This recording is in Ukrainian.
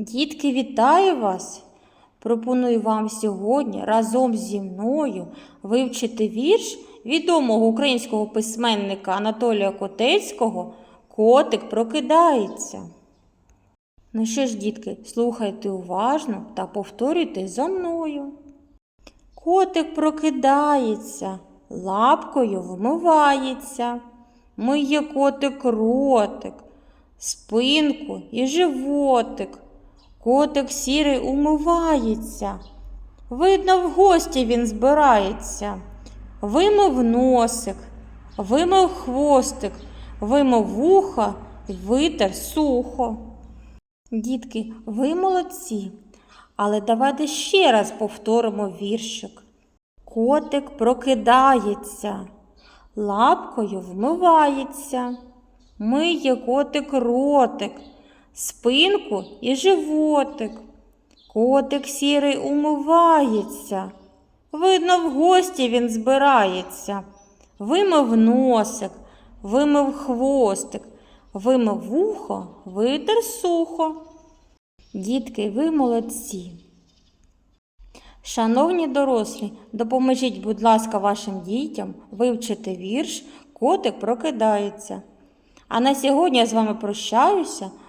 Дітки, вітаю вас! Пропоную вам сьогодні разом зі мною вивчити вірш відомого українського письменника Анатолія Котецького Котик прокидається. Ну що ж, дітки, слухайте уважно та повторюйте за мною. Котик прокидається, лапкою вмивається. Миє котик ротик, спинку і животик. Котик сірий умивається. Видно, в гості він збирається. Вимив носик, вимив хвостик, вимив вуха витер сухо. Дітки, ви молодці, але давайте ще раз повторимо віршик. Котик прокидається, лапкою вмивається, миє котик ротик, спинку і животик. Котик сірий умивається. Видно, в гості він збирається. Вимив носик, вимив хвостик, вимив вухо, витер сухо. Дітки, ви молодці. Шановні дорослі, допоможіть, будь ласка, вашим дітям вивчити вірш Котик прокидається. А на сьогодні я з вами прощаюся.